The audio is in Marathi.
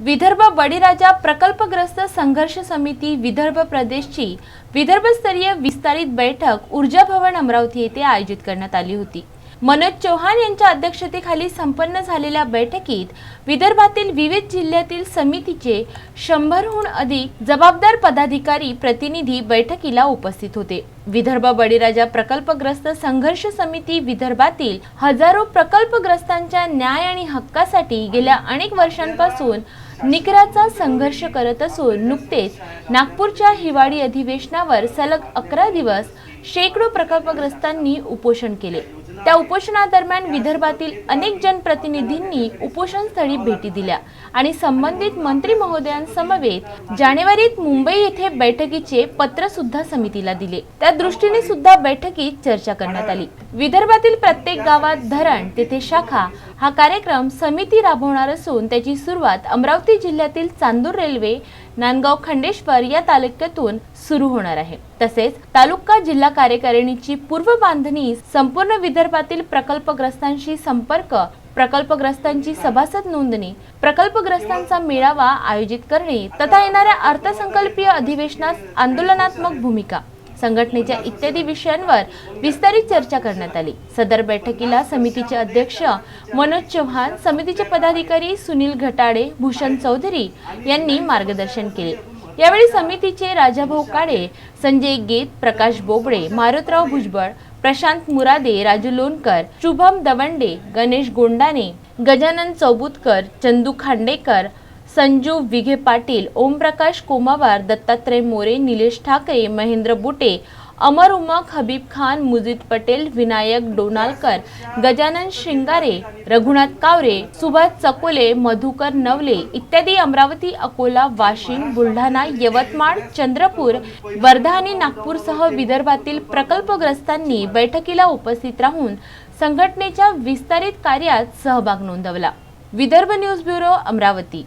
विदर्भ बळीराजा प्रकल्पग्रस्त संघर्ष समिती विदर्भ प्रदेशची विदर्भस्तरीय विस्तारित बैठक ऊर्जा भवन अमरावती येथे आयोजित करण्यात आली होती. मनोज चौहान यांच्या अध्यक्षतेखाली संपन्न झालेल्या बैठकीत विदर्भातील विविध जिल्ह्यातील समितीचे शंभरहून अधिक जबाबदार पदाधिकारी प्रतिनिधी बैठकीला उपस्थित होते. विदर्भ बळीराजा प्रकल्पग्रस्त संघर्ष समिती विदर्भातील हजारो प्रकल्पग्रस्तांच्या न्याय आणि हक्कासाठी गेल्या अनेक वर्षांपासून निकराचा संघर्ष करत असून नुकतेच नागपूरच्या हिवाळी अधिवेशनावर सलग अकरा दिवस शेकडो प्रकल्पग्रस्तांनी उपोषण केले. त्या उपोषणादरम्यान विदर्भातील अनेक जनप्रतिनिधींनी उपोषणस्थळी भेटी दिल्या आणि संबंधित मंत्री महोदयांसमवेत जानेवारीत मुंबई येथे बैठकीचे पत्र सुद्धा समितीला दिले. त्या दृष्टीने सुद्धा बैठकीत चर्चा करण्यात आली. विदर्भातील प्रत्येक गावात धरण तेथे शाखा हा कार्यक्रम समिती राबवणार असून त्याची सुरुवात अमरावती जिल्ह्यातील चांदूर रेल्वे नांदगाव खंडेश्वर या तालुक्यातून सुरू होणार आहे. तसेच तालुका जिल्हा कार्यकारिणीची पूर्व बांधणी संपूर्ण विदर्भातील प्रकल्पग्रस्तांशी संपर्क प्रकल्पग्रस्तांची सभासद नोंदणी प्रकल्पग्रस्तांचा मेळावा आयोजित करणे तथा येणाऱ्या अर्थसंकल्पीय अधिवेशनात आंदोलनात्मक भूमिका. संघटनेच्या इत्यादी विषयांवर विस्तारित चर्चा करण्यात आली. सदर बैठकीला समितीचे अध्यक्ष मनोज चव्हाण समितीचे पदाधिकारी सुनील घटाडे भूषण चौधरी यांनी मार्गदर्शन केले. यावेळी समितीचे राजाभाऊ काळे संजय गेत प्रकाश बोबडे मारुतराव भुजबळ प्रशांत मुरादे राजू लोणकर शुभम दवंडे गणेश गोंडाने गजानन चौबुतकर चंदू खांडेकर संजू विघे पाटील ओमप्रकाश कोमावार दत्तात्रय मोरे निलेश ठाकरे महेंद्र बुटे अमर उमक हबीब खान मुजीद पटेल विनायक डोनालकर गजानन शिंगारे रघुनाथ कावरे सुभाष चकोले मधुकर नवले इत्यादी अमरावती अकोला वाशिम बुलढाणा यवतमाळ चंद्रपूर वर्धा आणि नागपूरसह विदर्भातील प्रकल्पग्रस्तांनी बैठकीला उपस्थित राहून संघटनेच्या विस्तारित कार्यात सहभाग नोंदवला. Vidarbha news bureau Amravati.